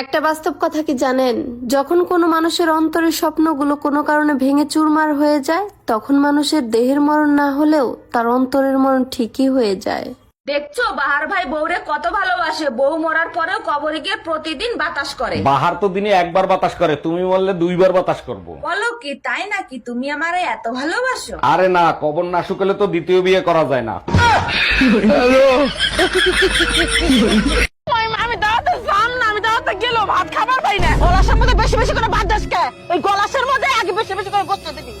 একটা বাস্তব কথা কি জানেন? যখন কোনো মানুষের অন্তরের স্বপ্নগুলো কোনো কারণে ভেঙে চুরমার হয়ে যায় তখন মানুষের দেহের মরণ না হলেও তার অন্তরের মরণ ঠিকই হয়ে যায়। দেখছ বাহার ভাই বউরে কত ভালোবাসে। বউ মরার পরেও কবরে গিয়ে প্রতিদিন বাতাস করে। বাহার তো দিনে একবার বাতাস করে তুমি বললে দুইবার বাতাস করব। বলো কি তাই নাকি তুমি আমারে এত ভালোবাসো? আরে না কবর না শুকলে তো দ্বিতীয় বিয়ে করা যায় না। ভাত খাবার পাই না গলাসের মধ্যে বেশি বেশি করে ভাত দাস ওই গলাসের মধ্যে আগে বেশি বেশি করে গোস্ত দিবি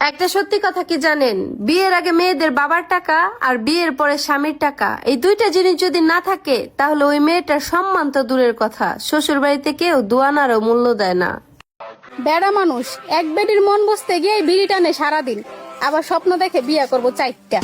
একটা সত্যি কথা কি জানেন বিয়ের আগে মেয়েদের বাবার টাকা আর বিয়ের পরে স্বামীর টাকা এই দুইটা জিনিস যদি না থাকে তাহলে ওই মেয়েটার সম্মান তো দূরের কথা শ্বশুর বাড়িতে কেউ দোয়ানারও মূল্য দেয় না বেড়া মানুষ এক বেডির মন বসতে গিয়ে বিড়ি টানে সারাদিন আবার স্বপ্ন দেখে বিয়ে করব চারটা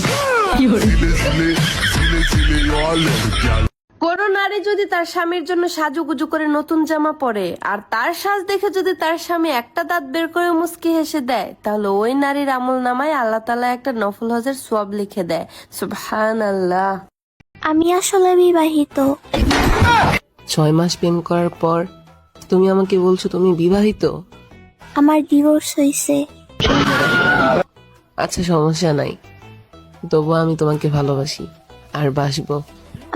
কোন নারী যদি তার স্বামীর জন্য সাজুগুজু করে নতুন জামা পরে আর তার সাজ দেখে যদি তার স্বামী একটা দাঁত বের করে মুস্কি হেসে দেয় তাহলে ওই নারীর আমল নামায় আল্লাহ তালা একটা নফল হজের সোয়াব লিখে দেয়। সুবহান আল্লাহ আমি আসলে বিবাহিত। ছয় মাস প্রেম করার পর তুমি আমাকে বলছো তুমি বিবাহিত? আমার ডিভোর্স হয়েছে আচ্ছা সমস্যা নাই। তবু আমি তোমাকে ভালোবাসি। আর বাসবো।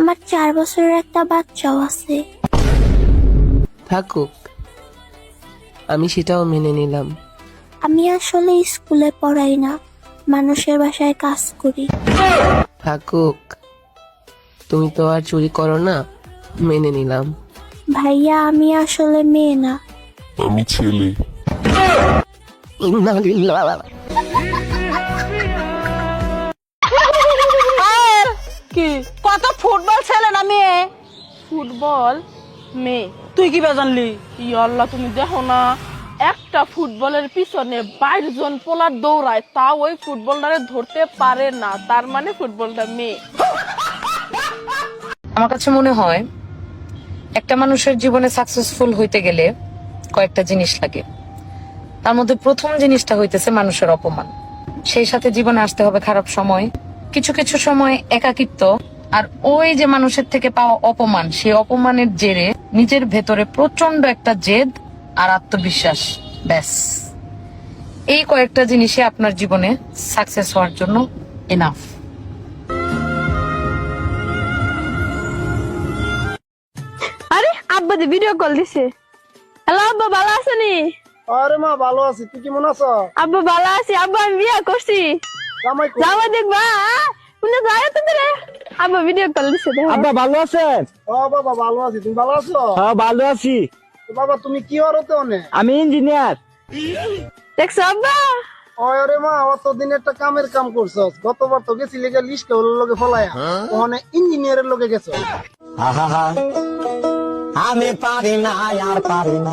আমার চার বছরের একটা বাচ্চাও আছে। থাকুক আমি সেটাও মেনে নিলাম। আমি আসলে স্কুলে পড়াই না মানুষের বাসায় কাজ করি। থাকুক তুমি তো আর চুরি করো না মেনে নিলাম। ভাইয়া আমি আসলে মেয়ে না। আমি ছেলে। কত ফুটবল ছেলে না মেয়ে? ফুটবল? মেয়ে। তুই কি বে জানলি? ই আল্লাহ তুমি দেখো না একটা ফুটবলের পিছনে বাইশ জন পোলার দৌড়ায় তা ওই ফুটবলটারে ধরতে পারে না। তার মানে ফুটবলটা মেয়ে। আমার কাছে মনে হয় একটা মানুষের জীবনে সাকসেসফুল হইতে গেলে কয়েকটা জিনিস লাগে। তার মধ্যে প্রথম জিনিসটা হইতেছে মানুষের অপমান। সেই সাথে জীবনে আসতে হবে খারাপ সময়। কিছু কিছু সময় একাকিত্ব আর ওই যে মানুষের থেকে পাওয়া অপমান সেই অপমানের জেরে নিজের ভেতরে প্রচণ্ড একটা জেদ আর আত্মবিশ্বাস। ব্যাস। এই কয়েকটা জিনিসই আপনার জীবনে সাকসেস হওয়ার জন্য এনাফ আরে আব্বা দি ভিডিও কল দিছে। হ্যালো আব্বা ভালো আছেনি? আরে মা ভালো আছি। তুই কেমন আছো? আব্বা ভালো আছি। আব্বা আমি বিয়া করছি। জামাই যাওয়া দেখবা শুনে যায় তো রে আব্বা ভিডিও কল দিছে আব্বা ভালো আছেন? ও বাবা ভালো আছি। তুমি ভালো আছো? হ্যাঁ ভালো আছি। বাবা তুমি কি হরতে অনে আমি ইঞ্জিনিয়ার দেখছ আব্বা? ওরে মা অতদিন একটা কামের কাম করছস। গতবার তো গেছি লেগে লিস্ট হলো লগে ফলায়া। ওখানে ইঞ্জিনিয়ারের লগে গেছো। আমি পারি না আর পারি না।